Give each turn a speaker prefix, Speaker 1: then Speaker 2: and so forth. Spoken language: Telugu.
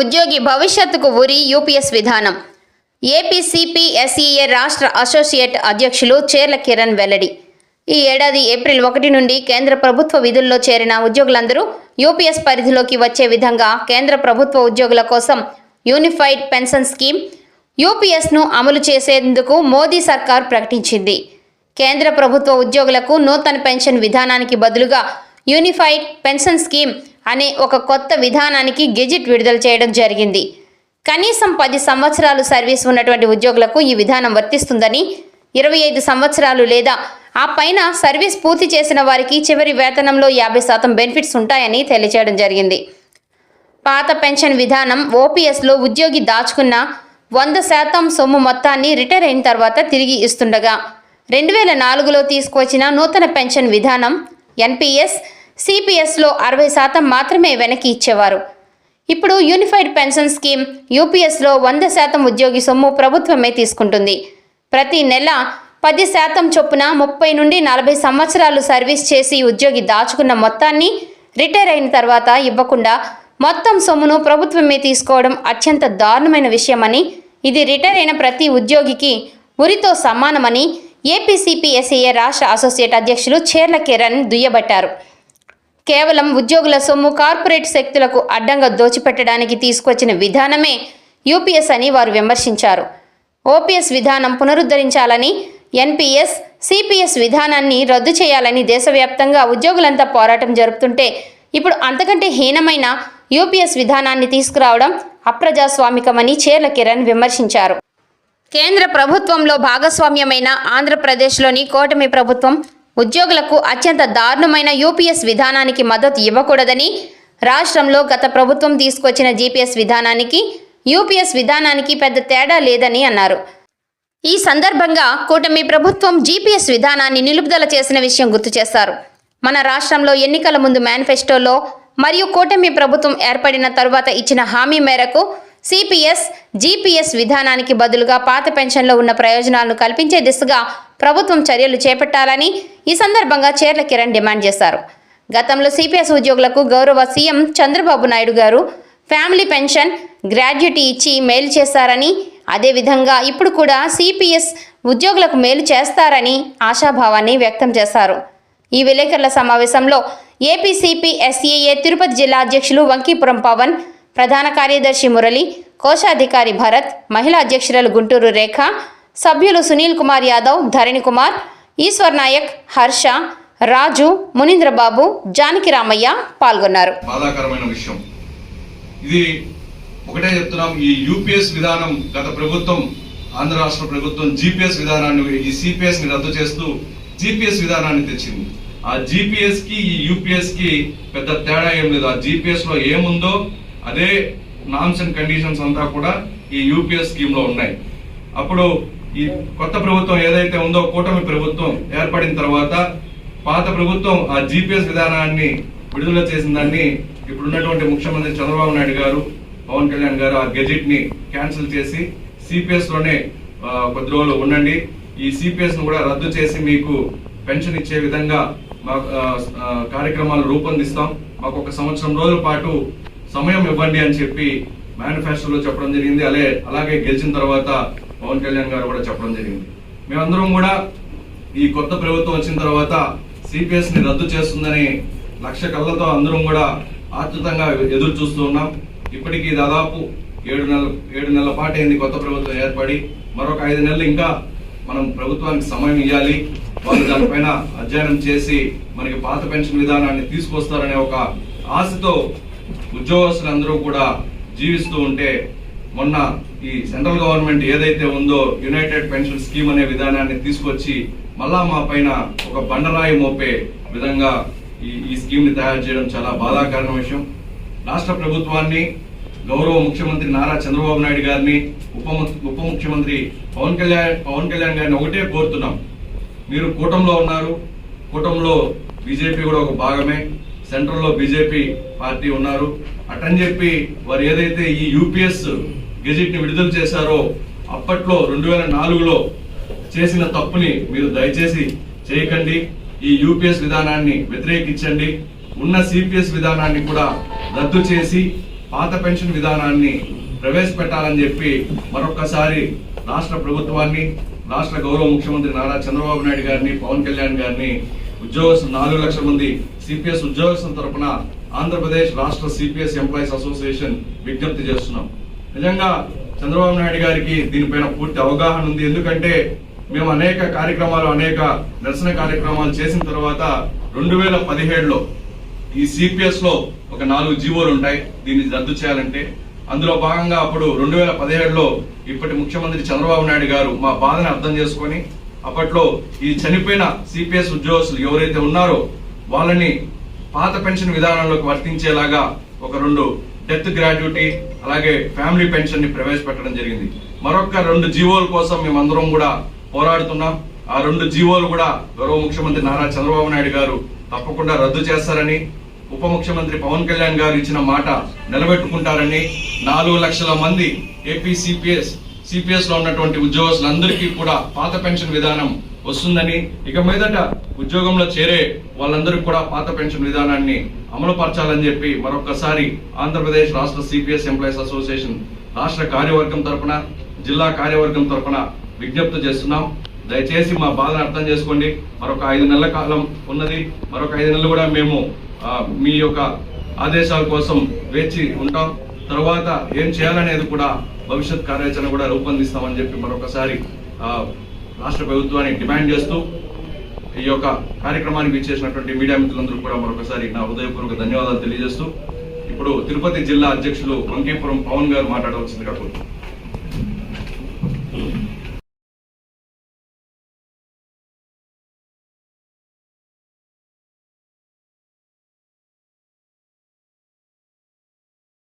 Speaker 1: ఉద్యోగి భవిష్యత్తుకు ఉరి యూపీఎస్ విధానం. ఏపీసీపీఎస్ఈఏ రాష్ట్ర అసోసియేట్ అధ్యక్షులు చేర్ల కిరణ్ వెల్లడి. ఈ ఏడాది ఏప్రిల్ ఒకటి నుండి కేంద్ర ప్రభుత్వ విధుల్లో చేరిన ఉద్యోగులందరూ యూపీఎస్ పరిధిలోకి వచ్చే విధంగా కేంద్ర ప్రభుత్వ ఉద్యోగుల కోసం యూనిఫైడ్ పెన్షన్ స్కీమ్ యూపీఎస్ను అమలు చేసేందుకు మోదీ సర్కార్ ప్రకటించింది. కేంద్ర ప్రభుత్వ ఉద్యోగులకు నూతన పెన్షన్ విధానానికి బదులుగా యూనిఫైడ్ పెన్షన్ స్కీమ్ అనే ఒక కొత్త విధానానికి గెజిట్ విడుదల చేయడం జరిగింది. కనీసం పది సంవత్సరాలు సర్వీస్ ఉన్నటువంటి ఉద్యోగులకు ఈ విధానం వర్తిస్తుందని ఇరవై ఐదు సంవత్సరాలు లేదా ఆ పైన సర్వీస్ పూర్తి చేసిన వారికి చివరి వేతనంలో యాభై శాతం బెనిఫిట్స్ ఉంటాయని తెలియజేయడం జరిగింది. పాత పెన్షన్ విధానం ఓపీఎస్లో ఉద్యోగి దాచుకున్న వంద శాతం సొమ్ము మొత్తాన్ని రిటైర్ అయిన తర్వాత తిరిగి ఇస్తుండగా రెండు వేల నాలుగులో తీసుకువచ్చిన నూతన పెన్షన్ విధానం ఎన్పిఎస్ సిపిఎస్లో అరవై శాతం మాత్రమే వెనక్కి ఇచ్చేవారు. ఇప్పుడు యూనిఫైడ్ పెన్షన్ స్కీమ్ యూపీఎస్లో వంద శాతం ఉద్యోగి సొమ్ము ప్రభుత్వమే తీసుకుంటుంది. ప్రతి నెల పది శాతం చొప్పున ముప్పై నుండి నలభై సంవత్సరాలు సర్వీస్ చేసి ఉద్యోగి దాచుకున్న మొత్తాన్ని రిటైర్ అయిన తర్వాత ఇవ్వకుండా మొత్తం సొమ్మును ప్రభుత్వమే తీసుకోవడం అత్యంత దారుణమైన విషయమని ఇది రిటైర్ అయిన ప్రతి ఉద్యోగికి ఉరితో సమానమని ఏపీసీపీఎస్ఏ రాష్ట్ర అసోసియేట్ అధ్యక్షులు చేర్ల కిరణ్ దుయ్యబట్టారు. కేవలం ఉద్యోగుల సొమ్ము కార్పొరేట్ శక్తులకు అడ్డంగా దోచిపెట్టడానికి తీసుకొచ్చిన విధానమే యూపీఎస్ అని వారు విమర్శించారు. ఓపీఎస్ విధానం పునరుద్ధరించాలని ఎన్పీఎస్ సిపిఎస్ విధానాన్ని రద్దు చేయాలని దేశవ్యాప్తంగా ఉద్యోగులంతా పోరాటం జరుపుతుంటే ఇప్పుడు అంతకంటే హీనమైన యూపీఎస్ విధానాన్ని తీసుకురావడం అప్రజాస్వామికమని చేర్ల కిరణ్ విమర్శించారు. కేంద్ర ప్రభుత్వంలో భాగస్వామ్యమైన ఆంధ్రప్రదేశ్లోని కూటమి ప్రభుత్వం ఉద్యోగులకు అత్యంత దారుణమైన యూపీఎస్ విధానానికి మద్దతు ఇవ్వకూడదని రాష్ట్రంలో గత ప్రభుత్వం తీసుకొచ్చిన జీపీఎస్ విధానానికి యూపీఎస్ విధానానికి పెద్ద తేడా లేదని అన్నారు. ఈ సందర్భంగా కూటమి ప్రభుత్వం జీపీఎస్ విధానాన్ని నిలుపుదల చేసిన విషయం గుర్తు చేశారు. మన రాష్ట్రంలో ఎన్నికల ముందు మేనిఫెస్టోలో మరియు కూటమి ప్రభుత్వం ఏర్పడిన తరువాత ఇచ్చిన హామీ మేరకు సిపిఎస్ జీపీఎస్ విధానానికి బదులుగా పాత పెన్షన్లో ఉన్న ప్రయోజనాలను కల్పించే దిశగా ప్రభుత్వం చర్యలు చేపట్టాలని ఈ సందర్భంగా చేర్ల కిరణ్ డిమాండ్ చేశారు. గతంలో సిపిఎస్ ఉద్యోగులకు గౌరవ సీఎం చంద్రబాబు నాయుడు గారు ఫ్యామిలీ పెన్షన్ గ్రాడ్యుటీ ఇచ్చి మేలు చేశారని అదేవిధంగా ఇప్పుడు కూడా సిపిఎస్ ఉద్యోగులకు మేలు చేస్తారని ఆశాభావాన్ని వ్యక్తం చేశారు. ఈ విలేకరుల సమావేశంలో ఏపీసీపీఎస్ఈఏ తిరుపతి జిల్లా అధ్యక్షులు వంకీపురం పవన్ ప్రధాన కార్యదర్శి మురళి కోశాధికారి భరత్ మహిళా అధ్యక్షురాలు గుంటూరు రేఖ సభ్యులు సునీల్ కుమార్ యాదవ్ ధరణి కుమార్ ఈశ్వర్ నాయక్ హర్ష రాజు మునీంద్రబాబు జానకి రామయ్య పాల్గొన్నారు.
Speaker 2: బాధాకరమైన విషయం. ఇది ఒకటే చెప్తున్నాం ఈ యూపీఎస్ విధానం గత ప్రభుత్వం ఆంధ్ర రాష్ట్ర ప్రభుత్వం జీపీఎస్ విధానాన్ని ఈ సిపిఎస్ని రద్దు చేస్తూ జీపీఎస్ విధానాన్ని తెచ్చింది. ఆ జీపీఎస్కి ఈ యూపీఎస్కి పెద్ద తేడా ఏం లేదు. ఆ జీపీఎస్లో ఏముందో అదే నామ్స్ అండ్ కండిషన్స్ అంతా కూడా ఈ యూపీఎస్ స్కీమ్లో ఉన్నాయి. అప్పుడు ఈ కొత్త ప్రభుత్వం ఏదైతే ఉందో కూటమి ప్రభుత్వం ఏర్పడిన తర్వాత పాత ప్రభుత్వం ఆ జీపీఎస్ విధానాన్ని విడుదల చేసిన దాన్ని ఇప్పుడున్నటువంటి ముఖ్యమంత్రి చంద్రబాబు నాయుడు గారు పవన్ కళ్యాణ్ గారు ఆ గెజిట్ని క్యాన్సిల్ చేసి సిపిఎస్లోనే కొద్ది రోజులు ఉండండి. ఈ సిపిఎస్ను కూడా రద్దు చేసి మీకు పెన్షన్ ఇచ్చే విధంగా మా కార్యక్రమాలు రూపొందిస్తాం. మాకు ఒక సంవత్సరం రోజుల పాటు సమయం ఇవ్వండి అని చెప్పి మేనిఫెస్టోలో చెప్పడం జరిగింది. అలే అలాగే గెలిచిన తర్వాత పవన్ కళ్యాణ్ గారు కూడా చెప్పడం జరిగింది. మేమందరం కూడా ఈ కొత్త ప్రభుత్వం వచ్చిన తర్వాత సిపిఎస్ని రద్దు చేస్తుందని లక్ష కళ్ళతో అందరం కూడా ఆతృతంగా ఎదురు చూస్తూ ఉన్నాం. ఇప్పటికీ దాదాపు ఏడు నెలల ఏడు నెలల పాటు అయింది కొత్త ప్రభుత్వం ఏర్పడి. మరొక ఐదు నెలలు ఇంకా మనం ప్రభుత్వానికి సమయం ఇవ్వాలి వాళ్ళు దానిపైన అధ్యయనం చేసి మనకి పాత పెన్షన్ విధానాన్ని తీసుకొస్తారనే ఒక ఆశతో ఉద్యోగస్తులందరూ కూడా జీవిస్తూ ఉంటే మొన్న ఈ సెంట్రల్ గవర్నమెంట్ ఏదైతే ఉందో యునైటెడ్ పెన్షన్ స్కీమ్ అనే విధానాన్ని తీసుకొచ్చి మళ్ళా మా పైన ఒక బండరాయి మోపే విధంగా ఈ ఈ స్కీమ్ని తయారు చేయడం చాలా బాధాకరమైన విషయం. రాష్ట్ర ప్రభుత్వాన్ని గౌరవ ముఖ్యమంత్రి నారా చంద్రబాబు నాయుడు గారిని ఉప ఉప ముఖ్యమంత్రి పవన్ కళ్యాణ్ పవన్ కళ్యాణ్ గారిని ఒకటే కోరుతున్నాం. మీరు కూటంలో ఉన్నారు. కూటంలో బీజేపీ కూడా ఒక భాగమే. సెంట్రల్లో బీజేపీ పార్టీ ఉన్నారు. అటని చెప్పి వారు ఏదైతే ఈ యూపీఎస్ గెజిట్ని విడుదల చేశారో అప్పట్లో రెండు వేల నాలుగులో చేసిన తప్పుని మీరు దయచేసి చేయకండి. ఈ యూపీఎస్ విధానాన్ని వ్యతిరేకించండి. ఉన్న సిపిఎస్ విధానాన్ని కూడా రద్దు చేసి పాత పెన్షన్ విధానాన్ని ప్రవేశపెట్టాలని చెప్పి మరొక్కసారి రాష్ట్ర ప్రభుత్వాన్ని రాష్ట్ర గౌరవ ముఖ్యమంత్రి నారా చంద్రబాబు నాయుడు గారిని పవన్ కళ్యాణ్ గారిని ఉద్యోగస్తులు నాలుగు లక్షల మంది సిపిఎస్ ఉద్యోగస్తుల తరపున ఆంధ్రప్రదేశ్ రాష్ట్ర సిపిఎస్ ఎంప్లాయీస్ అసోసియేషన్ విజ్ఞప్తి చేస్తున్నాం. నిజంగా చంద్రబాబు నాయుడు గారికి దీనిపైన పూర్తి అవగాహన ఉంది. ఎందుకంటే మేము అనేక కార్యక్రమాలు అనేక నిరసన కార్యక్రమాలు చేసిన తర్వాత రెండు వేల పదిహేడులో ఈ సిపిఎస్లో ఒక నాలుగు జీవోలు ఉంటాయి. దీన్ని రద్దు చేయాలంటే అందులో భాగంగా అప్పుడు రెండు వేల పదిహేడులో ఇప్పటి ముఖ్యమంత్రి చంద్రబాబు నాయుడు గారు మా బాధను అర్థం చేసుకొని అప్పట్లో ఈ చనిపోయిన సిపిఎస్ ఉద్యోగస్తులు ఎవరైతే ఉన్నారో వాళ్ళని పాత పెన్షన్ విధానంలోకి వర్తించేలాగా ఒక రెండు డెత్ గ్రాడ్యుటీ అలాగే ఫ్యామిలీ పెన్షన్ని ప్రవేశపెట్టడం జరిగింది. మరొక రెండు జీవోల కోసం మేమందరం కూడా పోరాడుతున్నాం. ఆ రెండు జీవోలు కూడా గౌరవ ముఖ్యమంత్రి నారా చంద్రబాబు నాయుడు గారు తప్పకుండా రద్దు చేస్తారని ఉప ముఖ్యమంత్రి పవన్ కళ్యాణ్ గారు ఇచ్చిన మాట నిలబెట్టుకుంటారని నాలుగు లక్షల మంది ఏపీ సిపిఎస్లో ఉన్నటువంటి ఉద్యోగస్తులందరికీ కూడా పాత పెన్షన్ విధానం వస్తుందని ఇక మీదట ఉద్యోగంలో చేరే వాళ్ళందరికీ కూడా పాత పెన్షన్ విధానాన్ని అమలుపరచాలని చెప్పి మరొకసారి ఆంధ్రప్రదేశ్ రాష్ట్ర సిపిఎస్ ఎంప్లాయీస్ అసోసియేషన్ రాష్ట్ర కార్యవర్గం తరఫున జిల్లా కార్యవర్గం తరఫున విజ్ఞప్తి చేస్తున్నాం. దయచేసి మా బాధను అర్థం చేసుకోండి. మరొక ఐదు నెలల కాలం ఉన్నది. మరొక ఐదు నెలలు కూడా మేము మీ యొక్క ఆదేశాల కోసం వేచి ఉంటాం. తర్వాత ఏం చేయాలనేది కూడా భవిష్యత్ కార్యాచరణ కూడా రూపొందిస్తామని చెప్పి మరొకసారి రాష్ట్ర ప్రభుత్వాన్ని డిమాండ్ చేస్తూ ఈ యొక్క కార్యక్రమానికి ఇచ్చేసినటువంటి మీడియా మిత్రులందరూ కూడా మరొకసారి నా హృదయపూర్వక ధన్యవాదాలు తెలియజేస్తూ ఇప్పుడు తిరుపతి జిల్లా అధ్యక్షులు వంకీపురం పవన్ గారు మాట్లాడవలసిందిగా కోరుతున్నాను.